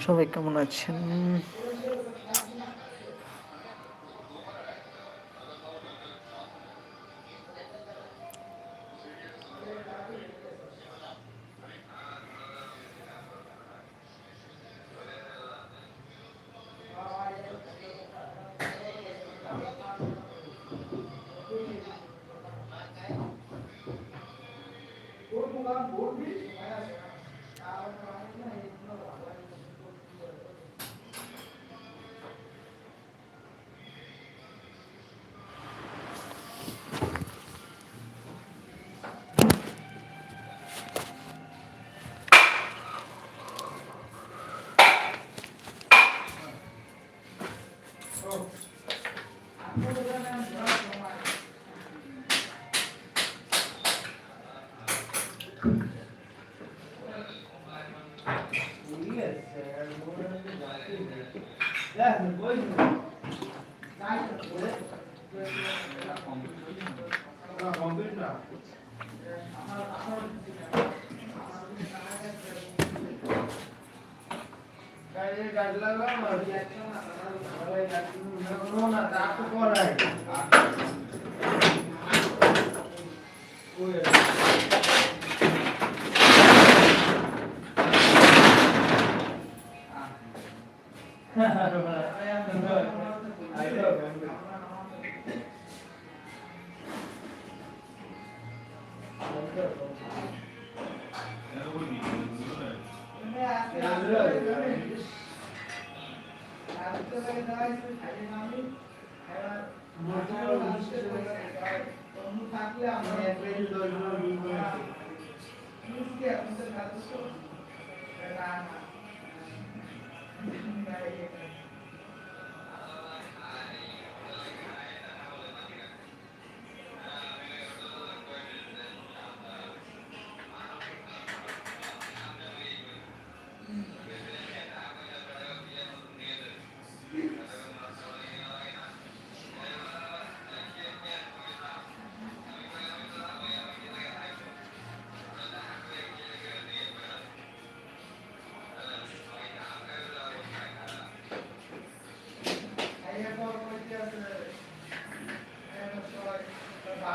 সবাই কেমন আছেন? கோயில் থাকলে আমরা এক রেজ দশ জন মিলবো তো right here.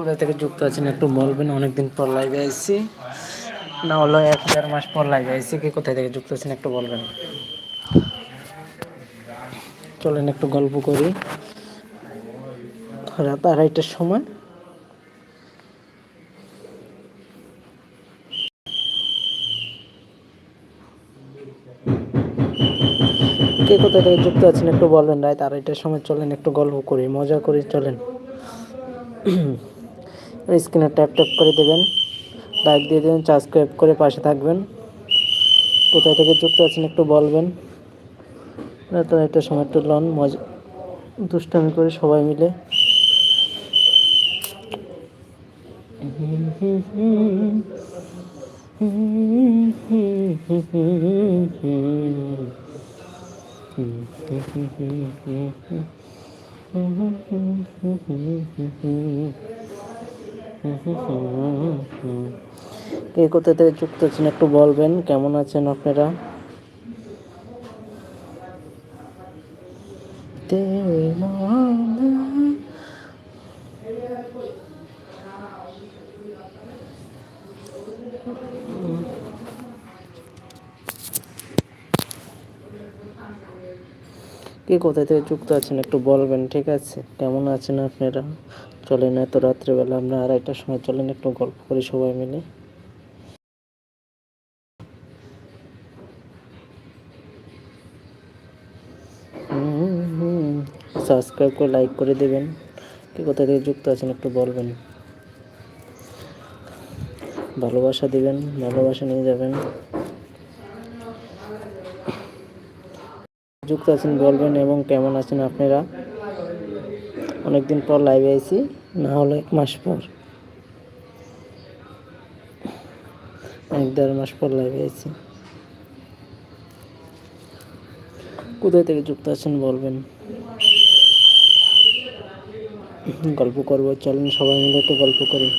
কোথা থেকে যুক্ত আছেন একটু বলবেন, অনেকদিন পর লাইভে আসছি না হলো এক দেড় মাস পর লাইভে আসছি কি কোথায় থেকে যুক্ত আছেন একটু বলবেন? চলেন একটু গল্প করি। রাত আড়াইটার সময়। কে কোথায় থেকে যুক্ত আছেন একটু বলবেন, রাত আড়াইটার সময় চলেন একটু গল্প করি, মজা করি, চলেন। স্ক্রিনে ট্যাপ ট্যাপ করে দেবেন। লাইক দিয়ে দেবেন, সাবস্ক্রাইব করে পাশে থাকবেন। কোথায় থেকে যুক্ত আছেন একটু বলবেন। তো একটা সময় একটু লন, মজা, দুষ্টামি করে সবাই মিলে। কে কোথা থেকে যুক্ত আছেন একটু বলবেন, কেমন আছেন আপনারা? কে কোথা থেকে যুক্ত আছেন একটু বলবেন, ঠিক আছে? কেমন আছেন আপনারা? চলেন, এত রাত্রেবেলা আমরা আড়াইটার সময় চলেন, একটু গল্প করি সবাই মিলে। সাবস্ক্রাইব করে লাইক করে দেবেন। কে কোথা থেকে যুক্ত আছেন একটু বলবেন। ভালোবাসা দিবেন, ভালোবাসা নিয়ে যাবেন। যুক্ত আছেন, বলবেন এবং কেমন আছেন আপনারা? অনেকদিন পর লাইভে আইছি। না হলে এক মাস পর। এক দেড় মাস পর আইছি কোথায় থেকে যুক্ত আছেন বলবেন? গল্প করব, চলেন সবাই মিলে একটু গল্প করি।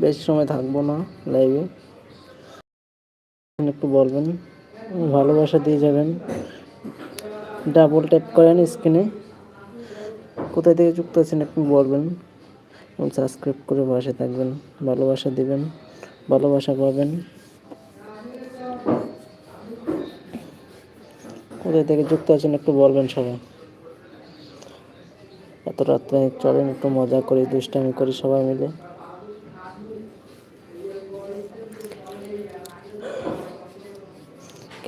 বেশি সময় থাকব না লাইভে একটু বলবেন, ভালোবাসা দিয়ে যাবেন। ডাবল ট্যাপ করেন স্ক্রিনে কোথায় থেকে যুক্ত আছেন একটু বলবেন। এবং সাবস্ক্রাইব করে পাশে থাকবেন। ভালোবাসা দিবেন, ভালোবাসা পাবেন। কোথায় থেকে যুক্ত আছেন একটু বলবেন সবাই। এত রাত্রে চলেন, একটু মজা করি, দুষ্টামি করি সবাই মিলে।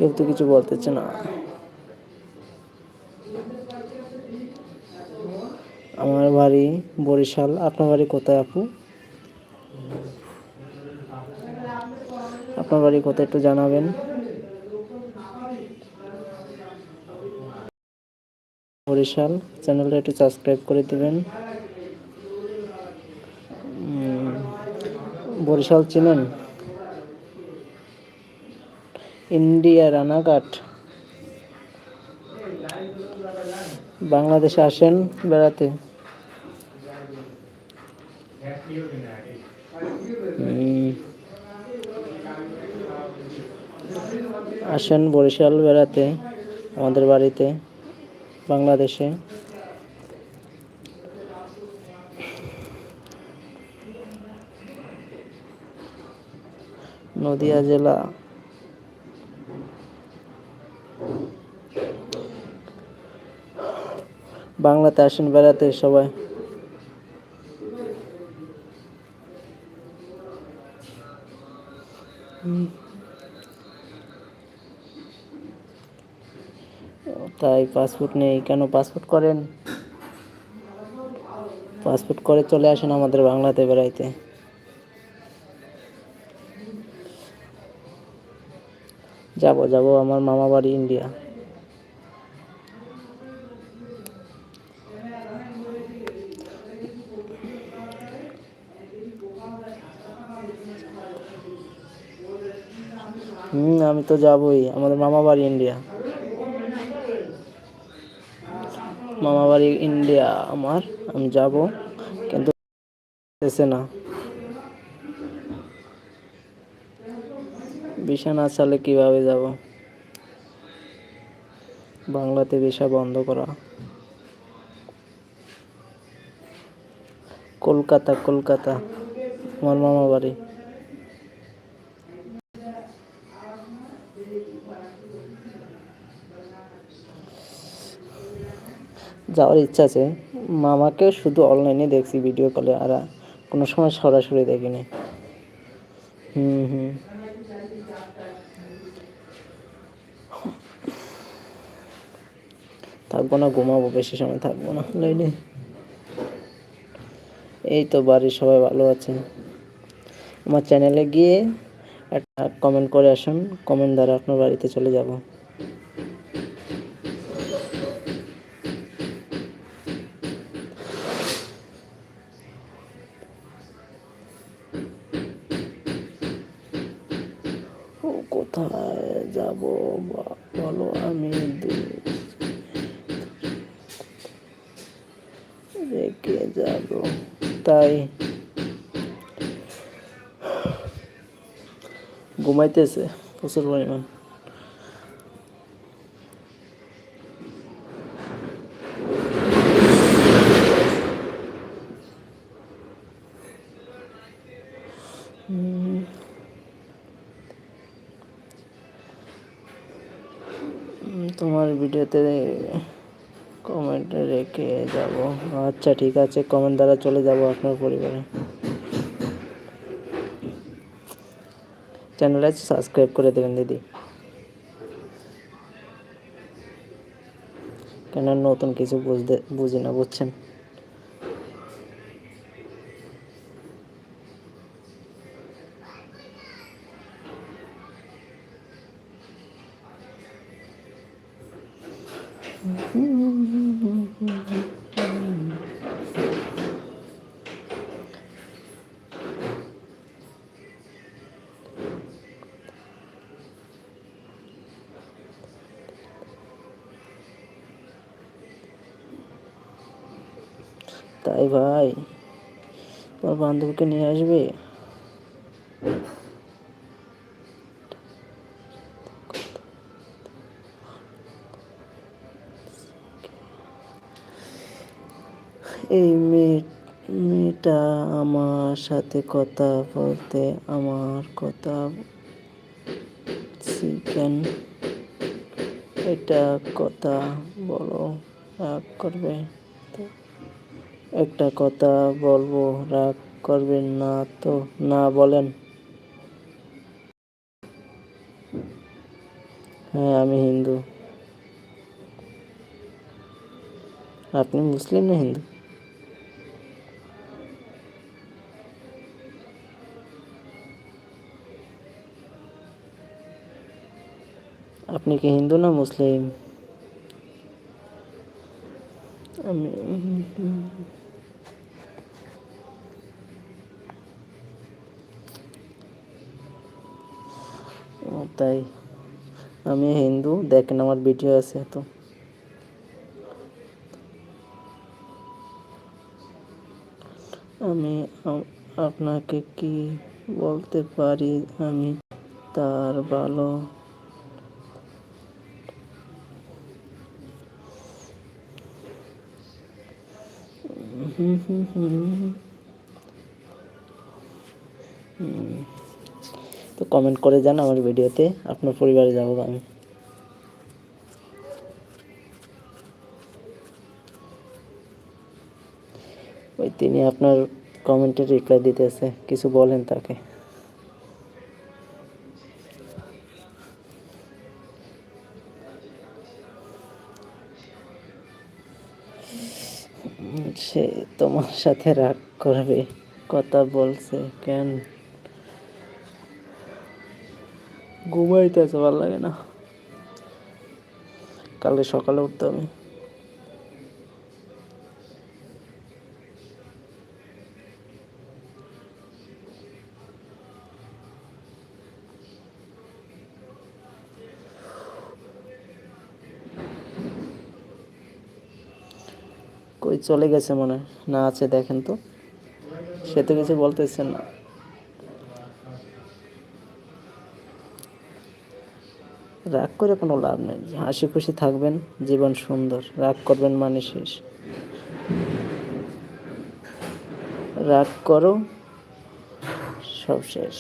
কেউ তো কিছু বলতেছে না। আমার বাড়ি বরিশাল। আপনার বাড়ি কোথায় আপু? আপনার বাড়ি কোথায় একটু জানাবেন। বরিশাল। চ্যানেলটা একটু সাবস্ক্রাইব করে দিবেন। বরিশাল চিনেন? ইন্ডিয়া রানাঘাট। বাংলাদেশে আসেন বেড়াতে। আসেন বরিশাল বেড়াতে আমাদের বাড়িতে বাংলাদেশে। নদিয়া জেলা বাংলাতে আসেন, বেড়াতে সবাই। তাই পাসপোর্ট নেই, কেন পাসপোর্ট করেন? পাসপোর্ট করে চলে আসেন আমাদের বাংলাতে বেড়াইতে। যাব যাব, আমার মামা বাড়ি ইন্ডিয়া। আমি তো যাবই, আমাদের মামা বাড়ি ইন্ডিয়া মামা বাড়ি ইন্ডিয়া আমার, আমি যাব, কিন্তু এসে না। ভিসা না চালে কীভাবে যাব? বাংলাতে ভিসা বন্ধ করা। কলকাতা কলকাতা, আমার মামা বাড়ি। যাওয়ার ইচ্ছা আছে। মামাকে শুধু অনলাইনে দেখছি ভিডিও কলে আর কোনো সময় সরাসরি দেখিনি। হুম হুম। থাকব না, ঘুমাবো, বেশি সময় থাকব না লাইনে এই তো বাড়ির সবাই ভালো আছে। আমার চ্যানেলে গিয়ে একটা কমেন্ট করে আসুন কমেন্ট দ্বারা আপনার বাড়িতে চলে যাব। কোথায় যাব বলো আমি রেখে যাব। তাই ঘুমাইতেছে, প্রচুর পরিমাণ। তোমার ভিডিওতে কমেন্ট রেখে যাব। আচ্ছা ঠিক আছে কমেন্ট দ্বারা চলে যাব আপনার পরিবারে। চ্যানেলে সাবস্ক্রাইব করে দেবেন দিদি। কেন নতুন কিছু বুঝতে বুঝি না বুঝছেন? তাই ভাই, তোমার বান্ধবীকে নিয়ে আসবে? এই মেয়ে, মেয়েটা আমার সাথে কথা বলতে আমার কথা চিকেন এটা কথা বলো, রাগ করবে? তো একটা কথা বলব, রাগ করবেন না তো, না বলেন। হ্যাঁ আমি হিন্দু। আপনি মুসলিম না হিন্দু? আপনি কি হিন্দু না মুসলিম? আমি তাই। আমি হিন্দু, দেখেন আমার ভিডিও আছে তো আমি আপনাকে কি বলতে পারি? আমি তার ভালো। হুম হুম হুম। কমেন্ট করে যান আমার ভিডিওতে। আপনার পরিবারে যাব আমি। ওই তিনি আপনার কমেন্টে রিপ্লাই দিতেছে, কিছু বলেন তাকে। সে তোমার সাথে রাগ করবে, কথা বলছে, কেন? ঘুমাইতেছে ভালো লাগে না। কালকে সকালে উঠতে হবে কই চলে গেছে মনে না আছে, দেখেন তো। সে তো কিছু বলতেছেন না। রাগ করে কোনো লাভ নেই। হাসি খুশি থাকবেন, জীবন সুন্দর। রাগ করবেন মানে শেষ। রাগ করো, সব শেষ।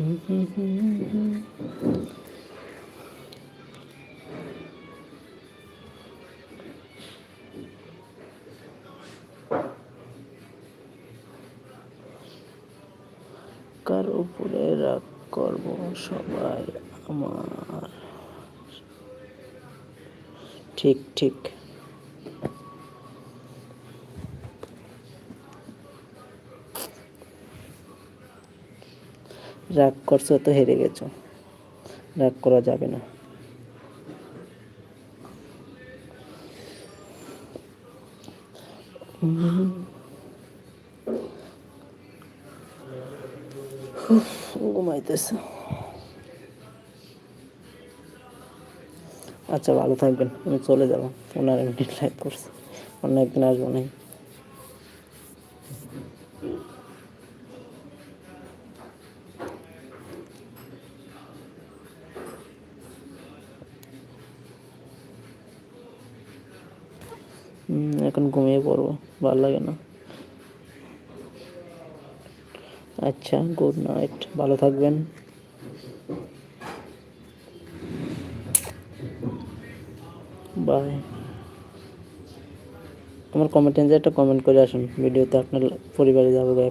কার উপরে রাগ করব সবাই আমার? ঠিক ঠিক। রাগ করছ তো হেরে গেছো। রাগ করা যাবে না। ঘুমাইতেছে। আচ্ছা ভালো থাকবেন। আমি চলে যাব। পনেরো মিনিট লাইভ করছি। অন্য একদিন আসব নাই এখন ঘুমিয়ে পড়ব, ভালো লাগে না। আচ্ছা গুড নাইট ভালো থাকবেন। বাই আমার কমেন্ট একটা কমেন্ট করে আসুন ভিডিওতে আপনার পরিবারে যাব গো